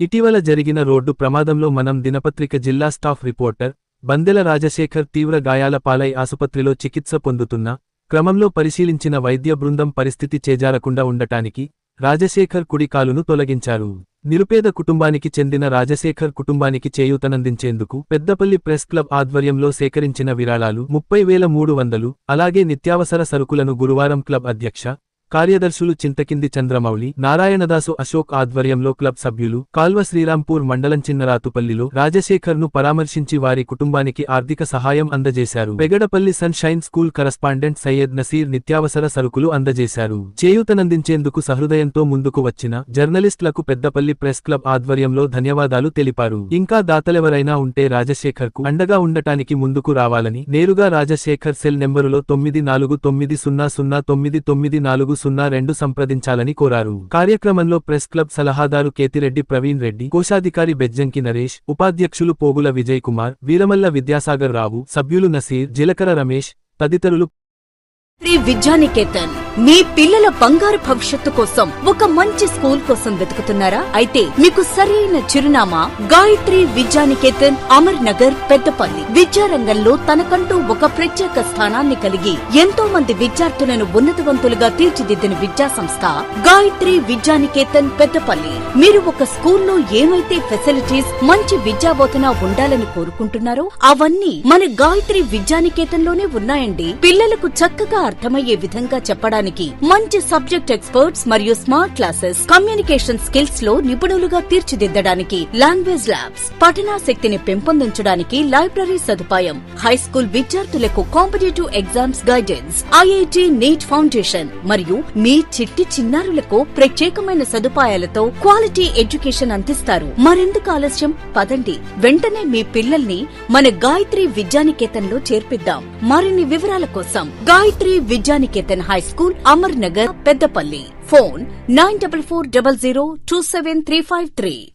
ఇటీవల జరిగిన రోడ్డు ప్రమాదంలో మనం దినపత్రిక జిల్లా స్టాఫ్ రిపోర్టర్ బందెల రాజశేఖర్ తీవ్ర గాయాల పాలై ఆసుపత్రిలో చికిత్స పొందుతున్న క్రమంలో పరిశీలించిన వైద్య బృందం పరిస్థితి చేజారకుండా ఉండటానికి రాజశేఖర్ కుడికాలును తొలగించారు. నిరుపేద కుటుంబానికి చెందిన రాజశేఖర్ కుటుంబానికి చేయూతనందించేందుకు పెద్దపల్లి ప్రెస్ క్లబ్ ఆధ్వర్యంలో సేకరించిన విరాళాలు ముప్పై వేల మూడు వందలు అలాగే నిత్యావసర సరుకులను గురువారం క్లబ్ అధ్యక్ష కార్యదర్శులు చింతకింది చంద్రమౌళి నారాయణదాసు అశోక్ ఆధ్వర్యంలో క్లబ్ సభ్యులు కాల్వ శ్రీరాంపూర్ మండలం చిన్నరాతుపల్లిలో రాజశేఖర్ను పరామర్శించి వారి కుటుంబానికి ఆర్థిక సహాయం అందజేశారు. Pegadapalli sunshine school correspondent Syed Naseer నిత్యావసర సరుకులు అందజేశారు. చేయూతనందించేందుకు సహృదయంతో ముందుకు వచ్చిన జర్నలిస్టులకు పెద్దపల్లి ప్రెస్ క్లబ్ ఆధ్వర్యంలో ధన్యవాదాలు తెలిపారు. ఇంకా దాతలెవరైనా ఉంటే రాజశేఖర్కు అండగా ఉండటానికి ముందుకు రావాలని నేరుగా రాజశేఖర్ సెల్ నెంబరులో తొమ్మిది నాలుగు తొమ్మిది సున్నా సున్నా తొమ్మిది తొమ్మిది నాలుగు సున్నా రెండు సంప్రదించాలని కోరారు. కార్యక్రమంలో ప్రెస్ క్లబ్ సలహాదారు కేతిరెడ్డి ప్రవీణ్ రెడ్డి కోశాధికారి బెజ్జంకి నరేష్ ఉపాధ్యక్షులు పోగుల విజయ్ కుమార్ వీరమల్ల విద్యాసాగర్ రావు సభ్యులు నసీర్ జిలకర రమేష్ తదితరులు శ్రీ విద్యానికేతన్ మీ పిల్లల బంగారు భవిష్యత్తు కోసం ఒక మంచి స్కూల్ కోసం వెతుకుతున్నారా? అయితే మీకు సరైన చిరునామా గాయత్రి విద్యానికేతన్ అమర్ నగర్ పెద్దపల్లి విద్యారంగంలో తనకంటూ ఒక ప్రత్యేక స్థానాన్ని కలిగి ఎంతో మంది విద్యార్థులను ఉన్నతవంతులుగా తీర్చిదిద్దిన విద్యా సంస్థ గాయత్రి విద్యానికేతన్ పెద్దపల్లి. మీరు ఒక స్కూల్లో ఏమైతే ఫెసిలిటీస్ మంచి విద్యాబోధన ఉండాలని కోరుకుంటున్నారో అవన్నీ మన గాయత్రి విద్యానికేతన్లోనే ఉన్నాయండి. పిల్లలకు చక్కగా అర్థమయ్యే విధంగా చెప్పడానికి మంచి సబ్జెక్ట్ ఎక్స్పర్ట్స్ మరియు స్మార్ట్ క్లాసెస్ కమ్యూనికేషన్ స్కిల్స్లో నిపుణులుగా తీర్చిదిద్దడానికి లాంగ్వేజ్ ల్యాబ్స్ పఠనాశక్తిని పెంపొందించడానికి లైబ్రరీ సదుపాయం హై స్కూల్ విద్యార్థులకు competitive exams guidance IIT NEET foundation మరియు మీ చిట్టి చిన్నారులకు ప్రత్యేకమైన సదుపాయాలతో క్వాలిటీ ఎడ్యుకేషన్ అందిస్తారు. మరెందుకు ఆలస్యం? పదండి. వెంటనే మీ పిల్లల్ని మన గాయత్రి విద్యానికేతన్లో చేర్పిద్దాం. మరిన్ని వివరాల కోసం Gayatri Vidyaniketan high school Amar Nagar Peddapalli. Phone nine double four double zero two seven three five three.